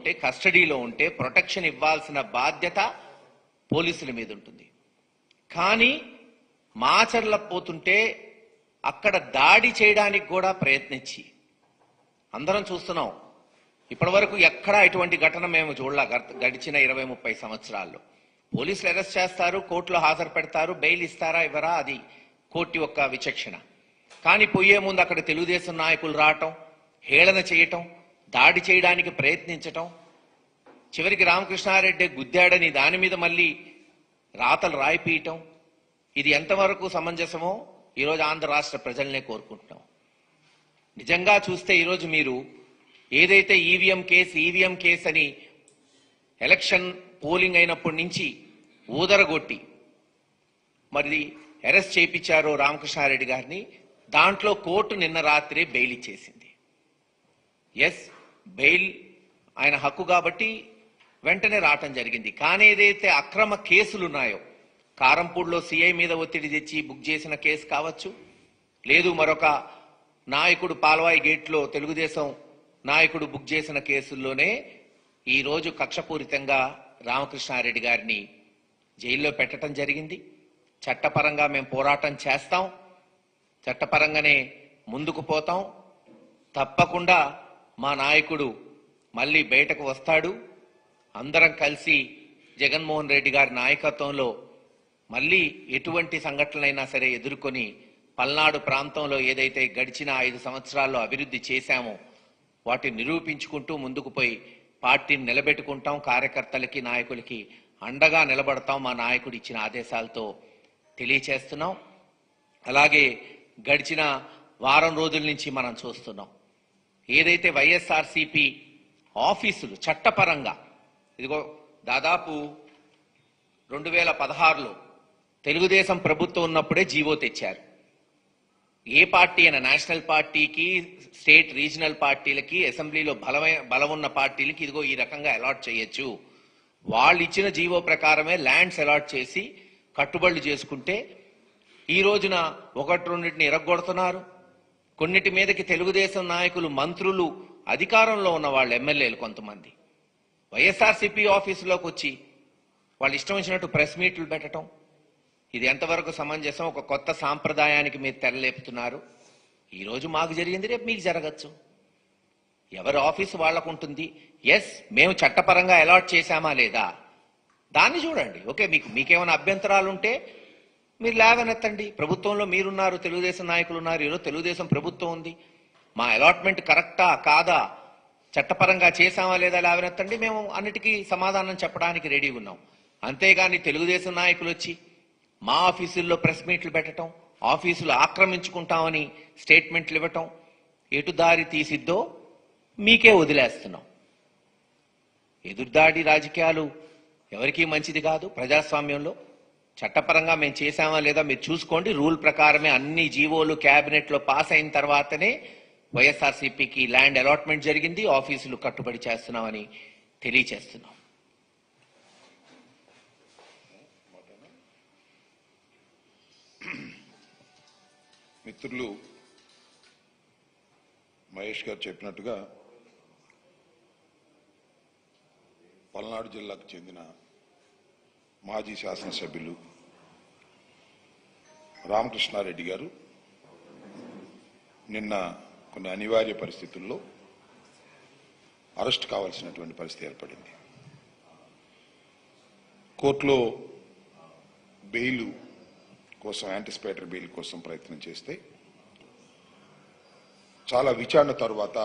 ఉంటే కస్టడీలో ఉంటే ప్రొటెక్షన్ ఇవ్వాల్సిన బాధ్యత పోలీసుల మీద ఉంటుంది. కానీ మాచర్ల పోతుంటే అక్కడ దాడి చేయడానికి కూడా ప్రయత్నించి. అందరం చూస్తున్నాం. ఇప్పటి వరకు ఎక్కడా ఇటువంటి ఘటన మేము చూడలా గడిచిన ఇరవై ముప్పై సంవత్సరాల్లో. పోలీసులు అరెస్ట్ చేస్తారు కోర్టులో హాజరు పెడతారు బెయిల్ ఇస్తారా ఇవ్వరా అది కోర్టు యొక్క విచక్షణ. కానీ పోయే ముందు అక్కడ తెలుగుదేశం నాయకులు రావటం హేళన చేయటం దాడి చేయడానికి ప్రయత్నించటం చివరికి రామకృష్ణారెడ్డి గుద్దాడని దాని మీద మళ్ళీ రాతలు రాయిపీయటం ఇది ఎంతవరకు సమంజసమో ఈరోజు ఆంధ్ర రాష్ట్ర ప్రజలనే కోరుకుంటున్నాం. నిజంగా చూస్తే ఈరోజు మీరు ఏదైతే ఈవీఎం కేసు ఈవీఎం కేసు అని ఎలక్షన్ పోలింగ్ అయినప్పటి నుంచి ఊదరగొట్టి మరి అరెస్ట్ చేయించారో రామకృష్ణారెడ్డి గారిని దాంట్లో కోర్టు నిన్న రాత్రి బెయిల్ ఇచ్చేసింది. ఎస్ బెయిల్ ఆయన హక్కు కాబట్టి వెంటనే రావటం జరిగింది. కానీ ఏదైతే అక్రమ కేసులు ఉన్నాయో కారంపూడిలో సిఐ మీద ఒత్తిడి తెచ్చి బుక్ చేసిన కేసు కావచ్చు లేదు మరొక నాయకుడు పాల్వాయి గేట్లో తెలుగుదేశం నాయకుడు బుక్ చేసిన కేసుల్లోనే ఈరోజు కక్షపూరితంగా రామకృష్ణారెడ్డి గారిని జైల్లో పెట్టడం జరిగింది. చట్టపరంగా మేము పోరాటం చేస్తాం. చట్టపరంగానే ముందుకు పోతాం. తప్పకుండా మా నాయకుడు మళ్ళీ బయటకు వస్తాడు. అందరం కలిసి జగన్మోహన్ రెడ్డి గారి నాయకత్వంలో మళ్ళీ ఎటువంటి సంఘటనలైనా సరే ఎదుర్కొని పల్నాడు ప్రాంతంలో ఏదైతే గడిచిన ఐదు సంవత్సరాల్లో అభివృద్ధి చేశామో వాటిని నిరూపించుకుంటూ ముందుకు పోయి పార్టీని నిలబెట్టుకుంటాం కార్యకర్తలకి నాయకులకి అండగా నిలబడతాం మా నాయకుడు ఇచ్చిన ఆదేశాలతో తెలియచేస్తున్నాం. అలాగే గడిచిన వారం రోజుల నుంచి మనం చూస్తున్నాం. ఏదైతే వైఎస్ఆర్సిపి ఆఫీసులు చట్టపరంగా ఇదిగో దాదాపు రెండు వేల పదహారులో తెలుగుదేశం ప్రభుత్వం ఉన్నప్పుడే జీవో తెచ్చారు. ఏ పార్టీ అయినా నేషనల్ పార్టీకి స్టేట్ రీజనల్ పార్టీలకి అసెంబ్లీలో బలమైన బలం ఉన్న పార్టీలకి ఇదిగో ఈ రకంగా అలాట్ చేయొచ్చు. వాళ్ళు ఇచ్చిన జీవో ప్రకారమే ల్యాండ్స్ అలాట్ చేసి కట్టుబడులు చేసుకుంటే ఈ రోజున ఒకటి రెండింటిని ఇరగొడుతున్నారు కొన్నిటి మీదకి తెలుగుదేశం నాయకులు మంత్రులు అధికారంలో ఉన్న వాళ్ళు ఎమ్మెల్యేలు కొంతమంది. వైఎస్ఆర్సీపీ ఆఫీసులోకి వచ్చి వాళ్ళు ఇష్టం వచ్చినట్టు ప్రెస్ మీట్లు పెట్టడం ఇది ఎంతవరకు సమంజసం? ఒక కొత్త సాంప్రదాయానికి మీరు తెరలేపుతున్నారు ఈరోజు మాకు జరిగింది రేపు మీకు జరగచ్చు. ఎవరి ఆఫీస్ వాళ్ళకు ఉంటుంది? ఎస్ మేము చట్టపరంగా అలాట్ చేశామా లేదా? దాన్ని చూడండి. ఓకే మీకు మీకేమైనా అభ్యంతరాలు ఉంటే మీరు లేవనెత్తండి. ప్రభుత్వంలో మీరున్నారు తెలుగుదేశం నాయకులు ఉన్నారు ఈరోజు తెలుగుదేశం ప్రభుత్వం ఉంది. మా అలాట్మెంట్ కరెక్టా కాదా? చట్టపరంగా చేశామా లేదా లేవనెత్తండి. మేము అన్నిటికీ సమాధానం చెప్పడానికి రెడీగా ఉన్నాం. అంతేగాని తెలుగుదేశం నాయకులు వచ్చి మా ఆఫీసుల్లో ప్రెస్ మీట్లు పెట్టడం ఆఫీసులు ఆక్రమించుకుంటామని స్టేట్మెంట్లు ఇవ్వటం ఎటు దారి తీసిద్దో మీకే వదిలేస్తున్నాం. ఎదురుదాడి రాజకీయాలు ఎవరికీ మంచిది కాదు. ప్రజాస్వామ్యంలో చట్టపరంగా మేము చేశామా లేదా మీరు చూసుకోండి. రూల్ ప్రకారమే అన్ని జీవోలు క్యాబినెట్లో పాస్ అయిన తర్వాతనే వైఎస్ఆర్సీపీకి ల్యాండ్ అలాట్మెంట్ జరిగింది. ఆఫీసులు కట్టుబడి చేస్తున్నామని తెలియచేస్తున్నాం. మిత్రులు మహేష్ గారు చెప్పినట్టుగా పల్నాడు జిల్లాకు చెందిన మాజీ శాసనసభ్యులు రామకృష్ణారెడ్డి గారు నిన్న కొన్ని అనివార్య పరిస్థితుల్లో అరెస్ట్ కావాల్సినటువంటి పరిస్థితి ఏర్పడింది. కోర్టులో బెయిల్ కోసం యాంటిసిపేటర్ బెయిల్ కోసం ప్రయత్నం చేస్తే చాలా విచారణ తర్వాత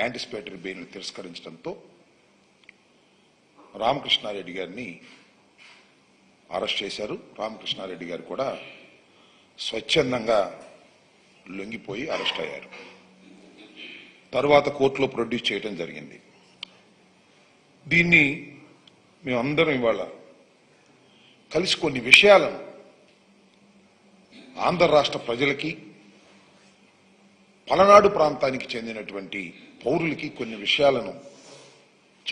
యాంటిసిపేటర్ బెయిల్ను తిరస్కరించడంతో రామకృష్ణారెడ్డి గారిని అరెస్ట్ చేశారు. రామకృష్ణారెడ్డి గారు కూడా స్వచ్ఛందంగా లొంగిపోయి అరెస్ట్ అయ్యారు. తర్వాత కోర్టులో ప్రొడ్యూస్ చేయడం జరిగింది. దీన్ని మేమందరం ఇవాళ కలిసి కొన్ని విషయాలను ఆంధ్ర రాష్ట్ర ప్రజలకి పలనాడు ప్రాంతానికి చెందినటువంటి పౌరులకి కొన్ని విషయాలను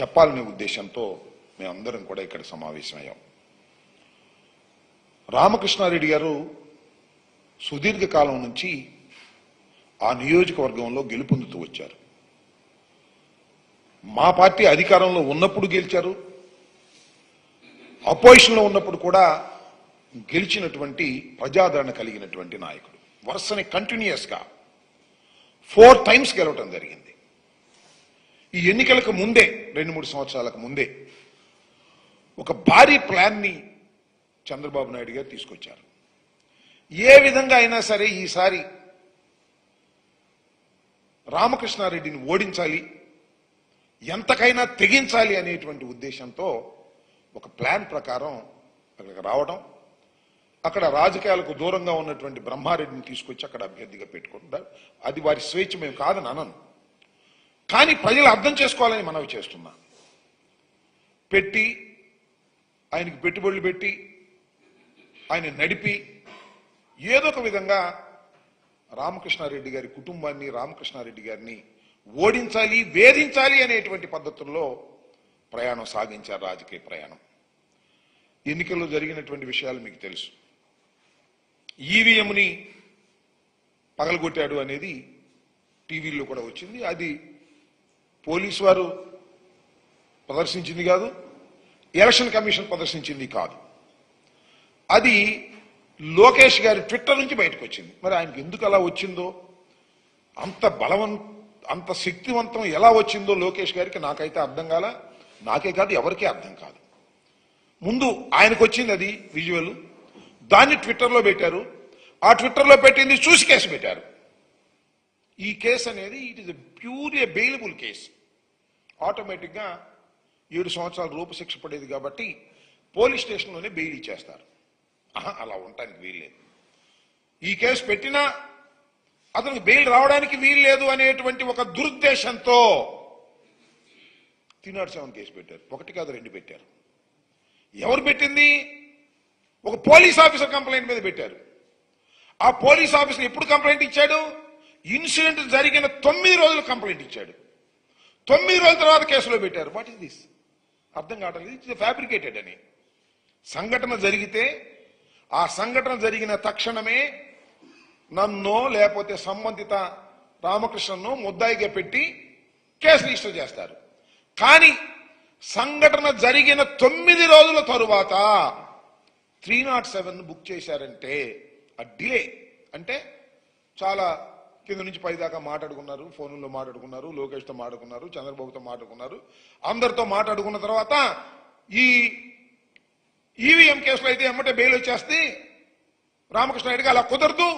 చెప్పాలనే ఉద్దేశంతో మేమందరం కూడా ఇక్కడ సమావేశమయ్యాం. రామకృష్ణారెడ్డి గారు సుదీర్ఘకాలం నుంచి ఆ నియోజకవర్గంలో గెలుపొందుతూ వచ్చారు. మా పార్టీ అధికారంలో ఉన్నప్పుడు గెలిచారు. అపోజిషన్లో ఉన్నప్పుడు కూడా గెలిచినటువంటి ప్రజాదరణ కలిగినటువంటి నాయకుడు. వరుసని కంటిన్యూస్గా ఫోర్ టైమ్స్ గెలవటం జరిగింది. ఈ ఎన్నికలకు ముందే రెండు మూడు సంవత్సరాలకు ముందే ఒక భారీ ప్లాన్ని చంద్రబాబు నాయుడు గారు తీసుకొచ్చారు. ఏ విధంగా అయినా సరే ఈసారి రామకృష్ణారెడ్డిని ఓడించాలి ఎంతకైనా తెగించాలి అనేటువంటి ఉద్దేశంతో ఒక ప్లాన్ ప్రకారం అక్కడికి రావడం అక్కడ రాజకీయాలకు దూరంగా ఉన్నటువంటి బ్రహ్మారెడ్డిని తీసుకొచ్చి అక్కడ అభ్యర్థిగా పెట్టుకుంటారు. అది వారి స్వేచ్ఛ మేము కాదని అనను. కానీ ప్రజలు అర్థం చేసుకోవాలని మనవి చేస్తున్నా. పెట్టి ఆయనకి పెట్టుబడులు పెట్టి ఆయన నడిపి ఏదో ఒక విధంగా రామకృష్ణారెడ్డి గారి కుటుంబాన్ని రామకృష్ణారెడ్డి గారిని ఓడించాలి వేధించాలి అనేటువంటి పద్ధతుల్లో ప్రయాణం సాగించారు రాజకీయ ప్రయాణం. ఎన్నికల్లో జరిగినటువంటి విషయాలు మీకు తెలుసు. ఈవీఎంని పగలగొట్టాడు అనేది టీవీల్లో కూడా వచ్చింది. అది పోలీసు వారు ప్రదర్శించింది కాదు ఎలక్షన్ కమిషన్ ప్రదర్శించింది కాదు. అది లోకేష్ గారి ట్విట్టర్ నుంచి బయటకు వచ్చింది. మరి ఆయనకి ఎందుకు అలా వచ్చిందో? అంత బలవం అంత శక్తివంతం ఎలా వచ్చిందో లోకేష్ గారికి నాకైతే అర్థం కాల నాకే కాదు ఎవరికీ అర్థం కాదు. ముందు ఆయనకు వచ్చింది అది విజువల్ దాన్ని ట్విట్టర్లో పెట్టారు. ఆ ట్విట్టర్లో పెట్టింది చూసి కేసు పెట్టారు. ఈ కేసు అనేది it is pure a bailable case ఆటోమేటిక్గా ఏడు సంవత్సరాల రూపశిక్ష పడేది కాబట్టి పోలీస్ స్టేషన్లోనే బెయిల్ ఇచ్చేస్తారు. ఆహా, అలా ఉండటానికి వీల్లేదు. ఈ కేసు పెట్టినా అతనికి బెయిల్ రావడానికి వీల్లేదు అనేటువంటి ఒక దురుద్దేశంతో తినాడు సెవెన్ కేసు పెట్టారు. ఒకటి కాదు రెండు పెట్టారు. ఎవరు పెట్టింది? ఒక పోలీస్ ఆఫీసర్ కంప్లైంట్ మీద పెట్టారు. ఆ పోలీస్ ఆఫీసర్ ఎప్పుడు కంప్లైంట్ ఇచ్చాడు? ఇన్సిడెంట్ జరిగిన తొమ్మిది రోజులు కంప్లైంట్ ఇచ్చాడు. తొమ్మిది రోజుల తర్వాత కేసులో పెట్టారు. వాట్ ఇస్ దిస్ అర్థం కావట్లేదు. ఇట్స్ ఫ్యాబ్రికేటెడ్ అని. సంఘటన జరిగితే ఆ సంఘటన జరిగిన తక్షణమే నన్ను లేకపోతే సంబంధిత రామకృష్ణను ముద్దాయిగా పెట్టి కేసు రిజిస్టర్ చేస్తారు. కానీ సంఘటన జరిగిన తొమ్మిది రోజుల తరువాత త్రీ నాట్ సెవెన్ బుక్ చేశారంటే ఆ డిలే. అంటే చాలా కింద నుంచి పై దాకా మాట్లాడుకున్నారు ఫోన్లో మాట్లాడుకున్నారు లోకేష్తో మాట్లాడుకున్నారు చంద్రబాబుతో మాట్లాడుకున్నారు. అందరితో మాట్లాడుకున్న తర్వాత ఈ ఈవీఎం కేసులో అయితే ఎమ్మటే బెయిల్ వచ్చేస్తే రామకృష్ణ రెడ్డికి అలా కుదరదు.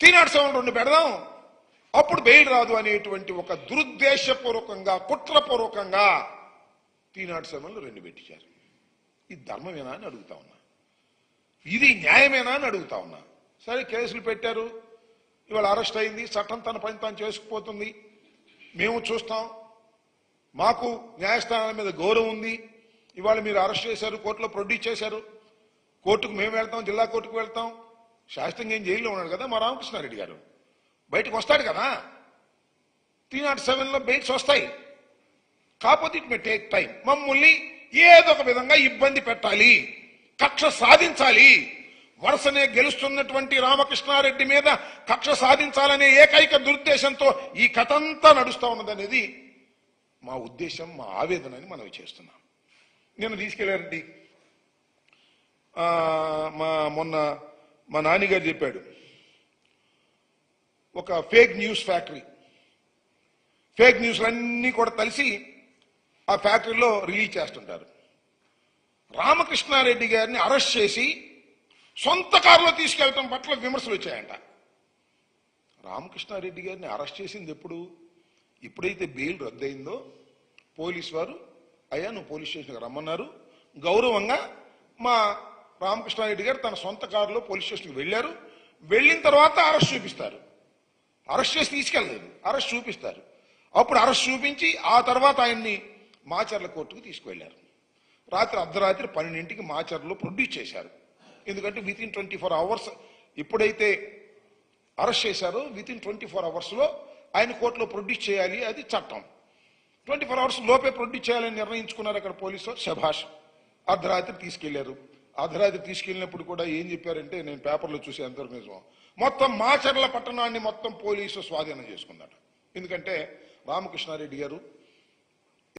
త్రీ సెవెన్ రెండు పెడదాం. అప్పుడు బెయిల్ రాదు అనేటువంటి ఒక దురుద్దేశపూర్వకంగా కుట్రపూర్వకంగా త్రీ సెవెన్లు రెండు పెట్టించారు. ఇది ధర్మమేనా అని అడుగుతా ఉన్నా. ఇది న్యాయమేనా అని అడుగుతా ఉన్నా. సరే కేసులు పెట్టారు. ఇవాళ అరెస్ట్ అయింది చట్టం తన పని తాను చేసుకుపోతుంది. మేము చూస్తాం. మాకు న్యాయస్థానాల మీద గౌరవం ఉంది. ఇవాళ మీరు అరెస్ట్ చేశారు కోర్టులో ప్రొడ్యూస్ చేశారు. కోర్టుకు మేము వెళ్తాం జిల్లా కోర్టుకు వెళ్తాం. శాస్త్రంగా ఏం జైల్లో ఉన్నాడు కదా మా రామకృష్ణారెడ్డి గారు. బయటకు వస్తాడు కదా. త్రీ నాట్ సెవెన్లో బెయిల్స్ వస్తాయి. కాకపోతే ఇట్ మే టేక్ టైం. మమ్మల్ని ఏదో ఒక విధంగా ఇబ్బంది పెట్టాలి. కక్ష సాధించాలి. వరుసనే గెలుస్తున్నటువంటి రామకృష్ణారెడ్డి మీద కక్ష సాధించాలనే ఏకైక దురుద్దేశంతో ఈ కథ అంతా నడుస్తూ ఉన్నదనేది మా ఉద్దేశం మా ఆవేదనని మనం చేస్తున్నాం. నేను తీసుకెళ్ళారండి. మా మొన్న మా నాన్నగారు చెప్పాడు. ఒక ఫేక్ న్యూస్ ఫ్యాక్టరీ. ఫేక్ న్యూస్లన్నీ కూడా కలిసి ఆ ఫ్యాక్టరీలో రిలీజ్ చేస్తుంటారు. రామకృష్ణారెడ్డి గారిని అరెస్ట్ చేసి సొంత కారులో తీసుకెళ్తాం పట్ల విమర్శలు వచ్చాయంట. రామకృష్ణారెడ్డి గారిని అరెస్ట్ చేసింది ఎప్పుడు? ఎప్పుడైతే బెయిల్ రద్దయిందో పోలీస్ వారు అయ్యా నువ్వు పోలీస్ స్టేషన్కి రమ్మన్నారు. గౌరవంగా మా రామకృష్ణారెడ్డి గారు తన సొంత కారులో పోలీస్ స్టేషన్కి వెళ్ళారు. వెళ్ళిన తర్వాత అరెస్ట్ చూపిస్తారు. అరెస్ట్ చేసి తీసుకెళ్ళలేదు. అరెస్ట్ చూపిస్తారు. అప్పుడు అరెస్ట్ చూపించి ఆ తర్వాత ఆయన్ని మాచర్ల కోర్టుకు తీసుకువెళ్ళారు. రాత్రి అర్ధరాత్రి పన్నెండింటికి మాచర్లో ప్రొడ్యూస్ చేశారు. ఎందుకంటే within twenty four hours ఎప్పుడైతే అరెస్ట్ చేశారో విత్ ఇన్ ట్వంటీ ఫోర్ అవర్స్లో ఆయన కోర్టులో ప్రొడ్యూస్ చేయాలి అది చట్టం. ట్వంటీ ఫోర్ అవర్స్ లోపే ప్రొడ్యూస్ చేయాలని నిర్ణయించుకున్నారు అక్కడ పోలీసు శభాష్. అర్ధరాత్రి తీసుకెళ్ళారు. అర్ధరాత్రి తీసుకెళ్ళినప్పుడు కూడా ఏం చెప్పారంటే నేను పేపర్లో చూసే ఎంతవరకు నిజం మొత్తం మాచర్ల పట్టణాన్ని మొత్తం పోలీసు స్వాధీనం చేసుకున్నాడు ఎందుకంటే రామకృష్ణారెడ్డి గారు